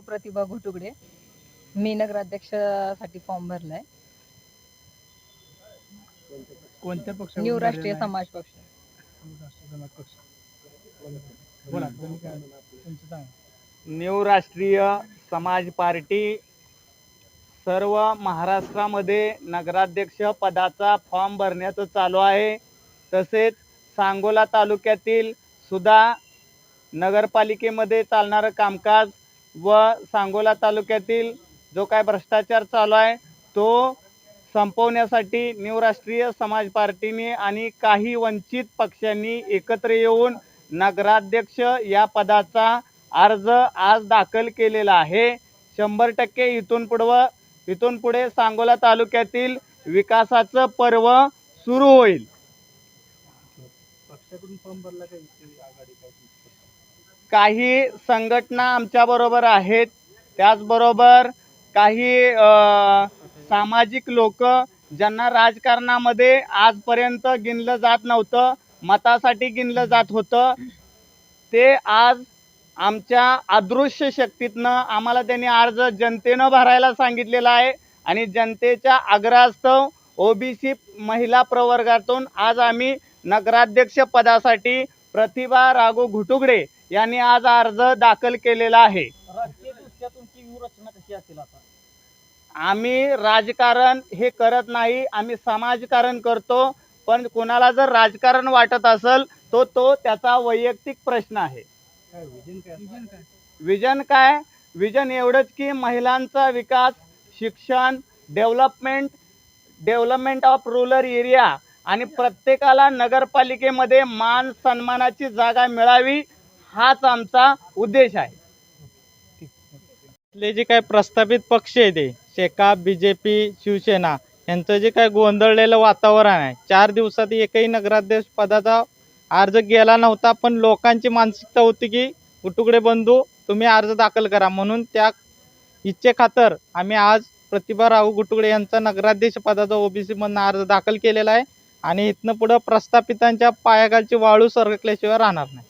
प्रतिभा घोटुगडे. मी नगराध्यक्षासाठी form भरलाय. कोणत्या पक्ष न्यू राष्ट्रीय समाज पक्ष. बोला तुम्ही काय तुमचं सांगा. न्यू राष्ट्रीय समाज पार्टी सर्व महाराष्ट्रामध्ये नगराध्यक्ष पदाचा फॉर्म भरण्याचं चालू आहे. तसेच सांगोला तालुक्यातील सुद्धा नगरपालिकेमध्ये चालणारं कामकाज व सांगोला तालुक्यातील जो काय भ्रष्टाचार चालू आहे तो संपवण्यासाठी न्यू राष्ट्रीय समाज पार्टीने आणि काही वंचित पक्षांनी एकत्र येऊन नगराध्यक्ष या पदाचा अर्ज आज दाखल केलेला आहे. शंभर टक्के इथून पुढवं इथून पुढे सांगोला तालुक्यातील विकासाचं पर्व सुरू होईल. काही संघटना आमच्याबरोबर आहेत. त्याचबरोबर काही सामाजिक लोक ज्यांना राजकारणामध्ये आजपर्यंत गिनलं जात नव्हतं मतासाठी गिनलं जात होतं. ते आज आमच्या अदृश्य शक्तीतनं आम्हाला त्यांनी अर्ज जनतेनं भरायला सांगितलेला आहे आणि जनतेच्या आग्रहास्तव ओबीसी महिला प्रवर्गातून आज आम्ही नगराध्यक्ष पदासाठी प्रतिभा राघू घुटुगडे यांनी आज अर्ज दाखल केलेला आहे. राजकीय दृष्ट्या तुमची व्यूहरचना कशी असेल आता? आम्ही राजकारण हे करत नाही आम्ही समाजकारण करतो पण कोणाला जर राजकारण वाटत असेल तो तो त्याचा वैयक्तिक प्रश्न आहे. काय विजन काय विजन काय? विजन काय? विजन एवढंच की महिलांचा विकास शिक्षण development development of rural area आणि प्रत्येकाला नगरपालिकेमध्ये मान सन्मानाची जागा मिळावी हाच आमचा उद्देश आहे. आपले जे काय प्रस्थापित पक्ष आहे ते शेकाप बीजेपी शिवसेना यांचं जे काय गोंधळलेलं वातावरण आहे चार दिवसात एकही नगराध्यक्ष पदाचा अर्ज गेला नव्हता पण लोकांची मानसिकता होती की गुटुकडे बंधू तुम्ही अर्ज दाखल करा. म्हणून त्या इच्छेखातर आम्ही आज प्रतिभा राहू गुटुकडे यांचा नगराध्यक्ष पदाचा ओबीसी मधनं अर्ज दाखल केलेला आहे आणि इथनं पुढं प्रस्थापितांच्या पायाखालची वाळू सरकल्याशिवाय राहणार नाही.